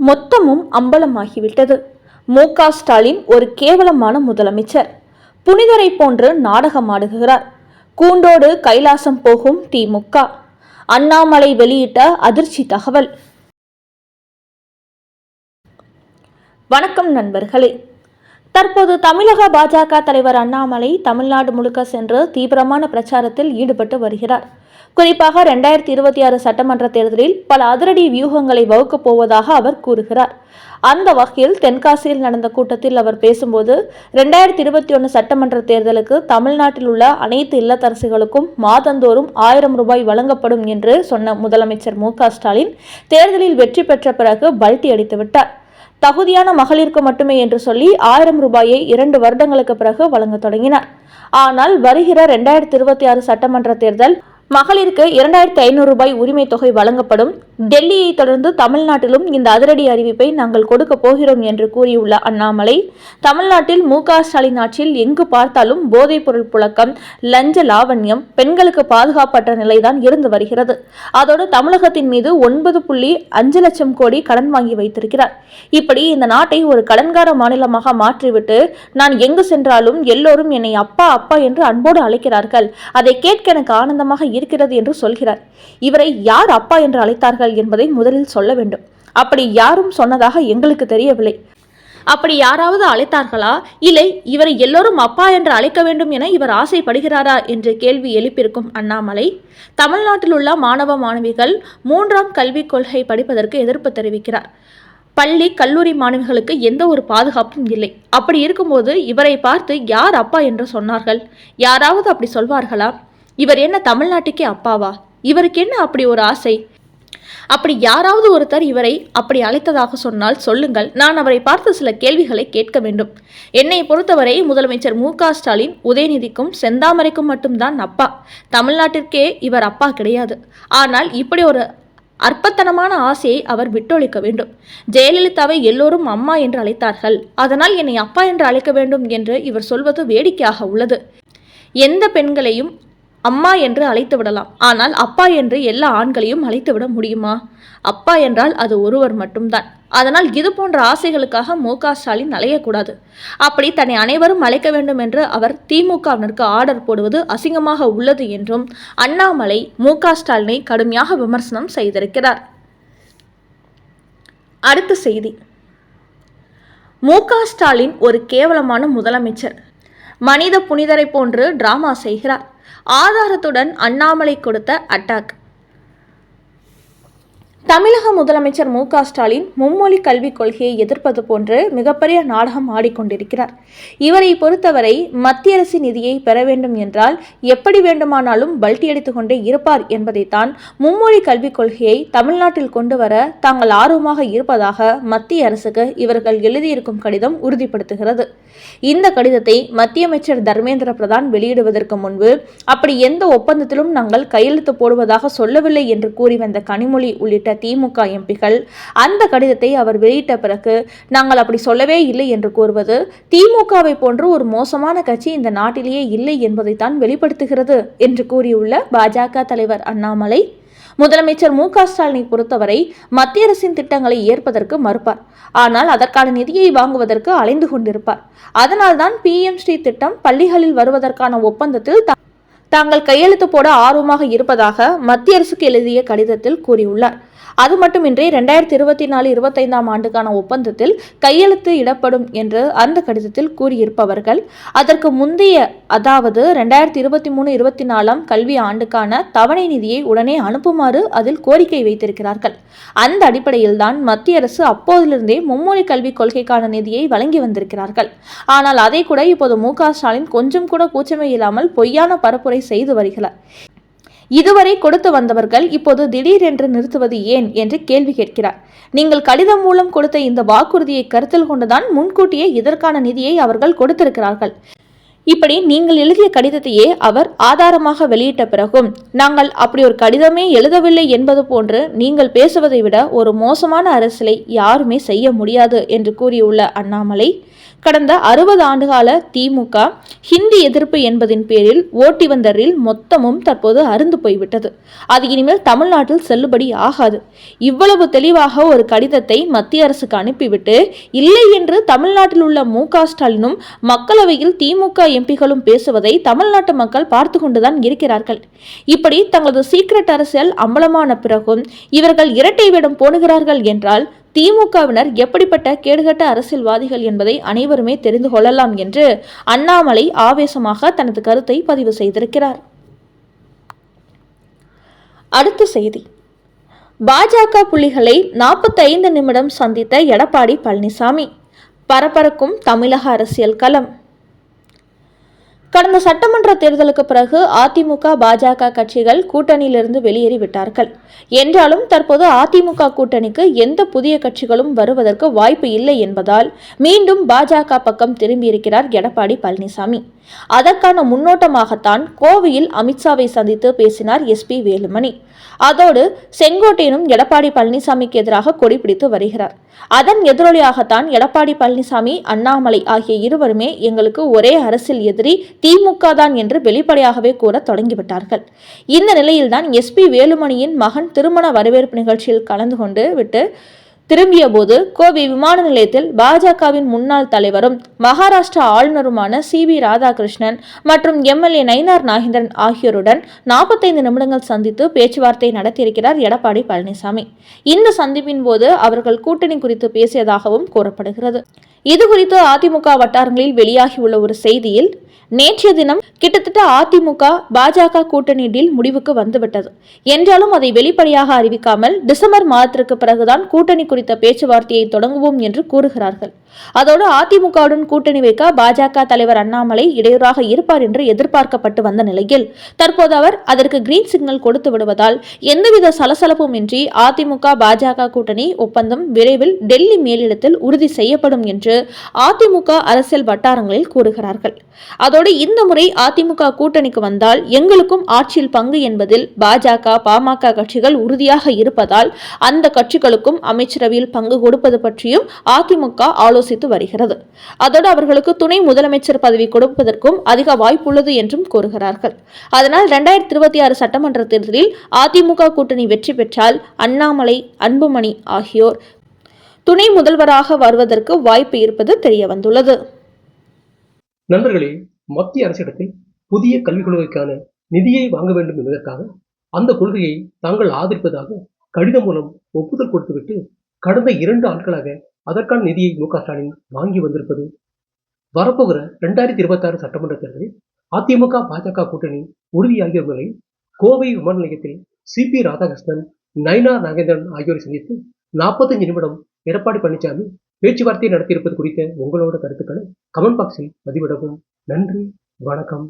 மொத்தமும் அம்பலமாகிவிட்டது. மு. க. ஸ்டாலின் ஒரு கேவலமான முதலமைச்சர். புனிதரை போன்று நாடகமாடுகிறார் கூண்டோடு கைலாசம் போகும் திமுக அண்ணாமலை வெளியிட்ட அதிர்ச்சி தகவல். வணக்கம் நண்பர்களே. தற்போது தமிழக பாஜக தலைவர் அண்ணாமலை தமிழ்நாடு முழுக்க சென்று தீவிரமான பிரச்சாரத்தில் ஈடுபட்டு வருகிறார். குறிப்பாக ரெண்டாயிரத்தி இருபத்தி ஆறு சட்டமன்ற தேர்தலில் பல அதிரடி வியூகங்களை வகுக்கப் போவதாக அவர் கூறுகிறார். அந்த வகையில் தென்காசியில் நடந்த கூட்டத்தில் அவர் பேசும்போது ரெண்டாயிரத்தி இருபத்தி ஒன்று சட்டமன்ற தேர்தலுக்கு தமிழ்நாட்டில் உள்ள அனைத்து இல்லத்தரசிகளுக்கும் மாதந்தோறும் ஆயிரம் ரூபாய் வழங்கப்படும் என்று சொன்ன முதலமைச்சர் மு க ஸ்டாலின் தேர்தலில் வெற்றி பெற்ற பிறகு பல்டி அடித்துவிட்டார். தகுதியான மகளிருக்கு மட்டுமே என்று சொல்லி ஆயிரம் ரூபாயை இரண்டு வருடங்களுக்கு பிறகு வழங்க தொடங்கினார். ஆனால் வருகிற ரெண்டாயிரத்தி இருபத்தி ஆறு சட்டமன்ற தேர்தல் மகளிருக்கு இரண்டாயிரத்தி ஐநூறு ரூபாய் உரிமை தொகை வழங்கப்படும். டெல்லியை தொடர்ந்து தமிழ்நாட்டிலும் இந்த அதிரடி அறிவிப்பை நாங்கள் கொடுக்க போகிறோம் என்று கூறியுள்ள அண்ணாமலை தமிழ்நாட்டில் மு க ஸ்டாலின் ஆட்சியில் எங்கு பார்த்தாலும் போதைப் பொருள் புழக்கம் லஞ்ச லாவண்யம் பெண்களுக்கு பாதுகாப்பற்ற நிலைதான் இருந்து வருகிறது. அதோடு தமிழகத்தின் மீது ஒன்பது புள்ளி அஞ்சு லட்சம் கோடி கடன் வாங்கி வைத்திருக்கிறார். இப்படி இந்த நாட்டை ஒரு கடன்கார மாநிலமாக மாற்றிவிட்டு நான் எங்கு சென்றாலும் எல்லோரும் என்னை அப்பா அப்பா என்று அன்போடு அழைக்கிறார்கள். அதை கேட்க எனக்கு ஆனந்தமாக இருக்கிறது என்று சொல்கிறார். இவரை யார் அப்பா என்று அழைத்தார்கள் என்பதை முதலில் சொல்ல வேண்டும். அப்படி யாரும் சொன்னதாக எங்களுக்கு தெரியவில்லை. அப்படி யாராவது அழைத்தார்களா? இல்லை இவரை எல்லோரும் அப்பா என்று அழைக்க வேண்டும் என இவர் ஆசைப்படுகிறாரா என்ற கேள்வி எழுப்பியிருக்கும் அண்ணாமலை தமிழ்நாட்டில் உள்ள மாணவ மாணவிகள் மூன்றாம் கல்விக் கொள்கை படிப்பதற்கு எதிர்ப்பு தெரிவிக்கிறார். பள்ளி கல்லூரி மாணவிகளுக்கு எந்த ஒரு பாதுகாப்பும் இல்லை. அப்படி இருக்கும்போது இவரை பார்த்து யார் அப்பா என்று சொன்னார்கள்? யாராவது அப்படி சொல்வார்களா? இவர் என்ன தமிழ்நாட்டுக்கே அப்பாவா? இவருக்கு என்ன அப்படி ஒரு ஆசை? அப்படி யாராவது ஒருத்தர் இவரை அப்படி அழைத்ததாக சொன்னால் சொல்லுங்கள். நான் அவரை பார்த்து சில கேள்விகளை கேட்க வேண்டும். என்னை பொறுத்தவரை முதலமைச்சர் மு ஸ்டாலின் உதயநிதிக்கும் செந்தாமரைக்கும் மட்டும்தான் அப்பா. தமிழ்நாட்டிற்கே இவர் அப்பா கிடையாது. ஆனால் இப்படி ஒரு அற்பத்தனமான ஆசையை அவர் விட்டொழிக்க வேண்டும். ஜெயலலிதாவை எல்லோரும் அம்மா என்று அழைத்தார்கள். அதனால் என்னை அப்பா என்று அழைக்க வேண்டும் என்று இவர் சொல்வது வேடிக்கையாக உள்ளது. எந்த பெண்களையும் அம்மா என்று அழைத்து விடலாம். ஆனால் அப்பா என்று எல்லா ஆண்களையும் அழைத்து விட முடியுமா? அப்பா என்றால் அது ஒருவர் மட்டும்தான். அதனால் இது போன்ற ஆசைகளுக்காக மு. க. ஸ்டாலின் அலையக்கூடாது. அப்படி தன்னை அனைவரும் அழைக்க வேண்டும் என்று அவர் திமுகவினருக்கு ஆர்டர் போடுவது அசிங்கமாக உள்ளது என்றும் அண்ணாமலை மு. க. ஸ்டாலினை கடுமையாக விமர்சனம் செய்திருக்கிறார். அடுத்த செய்தி. மு. க. ஸ்டாலின் ஒரு கேவலமான முதலமைச்சர். மனித புனிதரை போன்று டிராமா செய்கிறார். ஆதாரத்துடன் அண்ணாமலை கொடுத்த அட்டாக். தமிழக முதலமைச்சர் மு ஸ்டாலின் மும்மொழி கல்விக் கொள்கையை எதிர்ப்பது போன்று மிகப்பெரிய நாடகம் ஆடிக்கொண்டிருக்கிறார். இவரை பொறுத்தவரை மத்திய அரசு நிதியை பெற வேண்டும் என்றால் எப்படி வேண்டுமானாலும் பல்டி அடித்துக் கொண்டே இருப்பார் என்பதைத்தான் மும்மொழி கல்விக் கொள்கையை தமிழ்நாட்டில் கொண்டு வர தாங்கள் ஆர்வமாக இருப்பதாக மத்திய அரசுக்கு இவர்கள் எழுதியிருக்கும் கடிதம் உறுதிப்படுத்துகிறது. இந்த கடிதத்தை மத்திய அமைச்சர் தர்மேந்திர பிரதான் வெளியிடுவதற்கு முன்பு அப்படி எந்த ஒப்பந்தத்திலும் நாங்கள் கையெழுத்து போடுவதாக சொல்லவில்லை என்று கூறி வந்த கனிமொழி உள்ளிட்ட திமுக எம்பிகள் அந்த கடிதத்தை அவர் வெளியிட்ட பிறகு நாங்கள் அப்படி சொல்லவே இல்லை என்று கூறுவது திமுகவை போன்று ஒரு மோசமான கட்சி இந்த நாட்டிலேயே இல்லை என்பதைத்தான் வெளிப்படுத்துகிறது என்று கூறியுள்ள பாஜக தலைவர் அண்ணாமலை. முதலமைச்சர் மு க ஸ்டாலினை பொறுத்தவரை மத்திய அரசின் திட்டங்களை ஏற்பதற்கு மறுப்பார். ஆனால் அதற்கான நிதியை வாங்குவதற்கு அலைந்து கொண்டிருப்பார். அதனால்தான் பி எம் ஸ்ரீ திட்டம் பள்ளிகளில் வருவதற்கான ஒப்பந்தத்தில் தாங்கள் கையெழுத்து போட ஆர்வமாக இருப்பதாக மத்திய அரசுக்கு எழுதிய கடிதத்தில் கூறியுள்ளார். அது மட்டுமின்றி ரெண்டாயிரத்தி இருபத்தி நாலு இருபத்தைந்தாம் ஆண்டுக்கான ஒப்பந்தத்தில் கையெழுத்து இடப்படும் என்று அந்த கடிதத்தில் கூறியிருப்பவர்கள் அதற்கு முந்தைய அதாவது ரெண்டாயிரத்தி இருபத்தி மூணு இருபத்தி நாலாம் கல்வி ஆண்டுக்கான தவணை நிதியை உடனே அனுப்புமாறு அதில் கோரிக்கை வைத்திருக்கிறார்கள். அந்த அடிப்படையில்தான் மத்திய அரசு அப்போதிலிருந்தே மும்மொழி கல்விக் கொள்கைக்கான நிதியை வழங்கி வந்திருக்கிறார்கள். ஆனால் அதை கூட இப்போது மு க ஸ்டாலின் கொஞ்சம் கூட கூச்சமே இல்லாமல் பொய்யான பரப்புரை செய்து வருகிறார். இதுவரை கொடுத்து வந்தவர்கள் இப்போது திடீரென்று நிறுத்துவது ஏன் என்று கேள்வி கேட்கிறார். நீங்கள் கடிதம் மூலம் கொடுத்த இந்த வாக்குறுதியை கருத்தில் கொண்டுதான் முன்கூட்டியே இதற்கான நிதியை அவர்கள் கொடுத்திருக்கிறார்கள். இப்படி நீங்கள் எழுதிய கடிதத்தையே அவர் ஆதாரமாக வெளியிட்ட பிறகும் நாங்கள் அப்படி ஒரு கடிதமே எழுதவில்லை என்பது போன்று நீங்கள் பேசுவதை விட ஒரு மோசமான அரசியலை யாருமே செய்ய முடியாது என்று கூறியுள்ள அண்ணாமலை கடந்த அறுபது ஆண்டுகால திமுக ஹிந்தி எதிர்ப்பு என்பதின் பேரில் ஓட்டி வந்த ரீல் மொத்தமும் தற்போது அருந்து போய்விட்டது. அது இனிமேல் தமிழ்நாட்டில் செல்லுபடி ஆகாது. இவ்வளவு தெளிவாக ஒரு கடிதத்தை மத்திய அரசுக்கு அனுப்பிவிட்டு இல்லை என்று தமிழ்நாட்டில் உள்ள மு ஸ்டாலினும் மக்களவையில் திமுக எம்பிகளும் பேசுவதை தமிழ்நாட்டு மக்கள் பார்த்து கொண்டுதான் இருக்கிறார்கள். இப்படி தங்களது சீக்ரெட் அரசியல் அம்பலமான பிறகும் இவர்கள் இரட்டை வேடம் போடுகிறார்கள் என்றால் திமுகவினர் எப்படிப்பட்ட கேடுகட்ட அரசியல்வாதிகள் என்பதை அனைவருமே தெரிந்து கொள்ளலாம் என்று அண்ணாமலை ஆவேசமாக தனது கருத்தை பதிவு செய்திருக்கிறார். அடுத்த செய்தி. பாஜக புள்ளிகளை நாற்பத்தைந்து நிமிடம் சந்தித்த எடப்பாடி பழனிசாமி. பரபரக்கும் தமிழக அரசியல் களம். கடந்த சட்டமன்ற தேர்தலுக்கு பிறகு அதிமுக பாஜக கட்சிகள் கூட்டணியிலிருந்து வெளியேறிவிட்டார்கள். என்றாலும் தற்போது அதிமுக கூட்டணிக்கு எந்த புதிய கட்சிகளும் வருவதற்கு வாய்ப்பு இல்லை என்பதால் மீண்டும் பாஜக பக்கம் திரும்பியிருக்கிறார் எடப்பாடி பழனிசாமி. அதற்கான முன்னோட்டமாகத்தான் கோவையில் அமித்ஷாவை சந்தித்து பேசினார் எஸ்பி வேலுமணி. அதோடு செங்கோட்டையனும் எடப்பாடி பழனிசாமிக்கு எதிராக கொடி பிடித்து வருகிறார். அதன் எதிரொலியாகத்தான் எடப்பாடி பழனிசாமி அண்ணாமலை ஆகிய இருவருமே எங்களுக்கு ஒரே அரசியல் எதிரி திமுக தான் என்று வெளிப்படையாகவே கூற தொடங்கிவிட்டார்கள். இந்த நிலையில்தான் எஸ்பி வேலுமணியின் மகன் திருமண வரவேற்பு நிகழ்ச்சியில் கலந்து கொண்டு விட்டு திரும்பிய போது கோவை விமான நிலையத்தில் பாஜகவின் முன்னாள் தலைவரும் மகாராஷ்டிரா ஆளுநருமான சி வி ராதாகிருஷ்ணன் மற்றும் எம்எல்ஏ நயினார் நாகேந்திரன் ஆகியோருடன் நாற்பத்தைந்து நிமிடங்கள் சந்தித்து பேச்சுவார்த்தை நடத்தியிருக்கிறார் எடப்பாடி பழனிசாமி. இந்த சந்திப்பின் போது அவர்கள் கூட்டணி குறித்து பேசியதாகவும் கூறப்படுகிறது. இது குறித்து அதிமுக வட்டாரங்களில் வெளியாகியுள்ள ஒரு செய்தியில் நேற்றைய தினம் கிட்டத்தட்ட அதிமுக பாஜக கூட்டணி டீல் முடிவுக்கு வந்துவிட்டது. என்றாலும் அதை வெளிப்படையாக அறிவிக்காமல் டிசம்பர் மாதத்திற்கு பிறகுதான் கூட்டணி குறித்த பேச்சுவார்த்தையை தொடங்குவோம் என்று கூறுகிறார்கள். அதோடு அதிமுகவுடன் கூட்டணி வைக்க பாஜக தலைவர் அண்ணாமலை இடையூறாக இருப்பார் என்று எதிர்பார்க்கப்பட்டு வந்த நிலையில் தற்போது அவர் அதற்கு கிரீன் சிக்னல் கொடுத்து விடுவதால் எந்தவித சலசலப்பும் இன்றி அதிமுக பாஜக கூட்டணி ஒப்பந்தம் விரைவில் டெல்லி மேலிடத்தில் உறுதி செய்யப்படும் என்று அதிமுக அரசியல் வட்டாரங்களில் கூறுகிறார்கள். அதோடு இந்த முறை அதிமுக கூட்டணிக்கு வந்தால் எங்களுக்கும் ஆட்சியில் பங்கு என்பதில் பாஜக பாமக கட்சிகள் உறுதியாக இருப்பதால் அந்த கட்சிகளுக்கும் அமைச்சரவையில் பங்கு கொடுப்பது பற்றியும் அதிமுக ஆலோசித்து வருகிறது. அதோடு அவர்களுக்கு துணை முதலமைச்சர் பதவி கொடுப்பதற்கும் அதிக வாய்ப்புள்ளது என்றும் கூறுகிறார்கள். அதனால் இரண்டாயிரத்தி இருபத்தி ஆறு சட்டமன்ற தேர்தலில் அதிமுக கூட்டணி வெற்றி பெற்றால் அண்ணாமலை அன்புமணி ஆகியோர் துணை முதல்வராக வருவதற்கு வாய்ப்பு இருப்பது தெரிய வந்துள்ளது நண்பர்களே மத்திய அரசிடத்தில் புதிய கல்விக் கொள்கைக்கான நிதியை வாங்க வேண்டும் என்பதற்காக அந்த கொள்கையை தாங்கள் ஆதரிப்பதாக கடிதம் மூலம் ஒப்புதல் கொடுத்துவிட்டு கடந்த இரண்டு ஆட்களாக அதற்கான நிதியை மு ஸ்டாலின் வாங்கி வந்திருப்பது வரப்போகிற இரண்டாயிரத்தி இருபத்தாறு சட்டமன்ற தேர்தலில் அதிமுக பாஜக கூட்டணி உறுதியாகிய நிலையில் கோவை விமான நிலையத்தில் சி பி ராதாகிருஷ்ணன் நயனா நாகேந்திரன் ஆகியோரை சந்தித்து நாற்பத்தஞ்சு நிமிடம் எடப்பாடி பழனிசாமி பேச்சுவார்த்தை நடத்தியிருப்பது குறித்த உங்களோட கருத்துக்களை கமெண்ட் பாக்ஸில் பதிவிடவும். நன்றி வணக்கம்.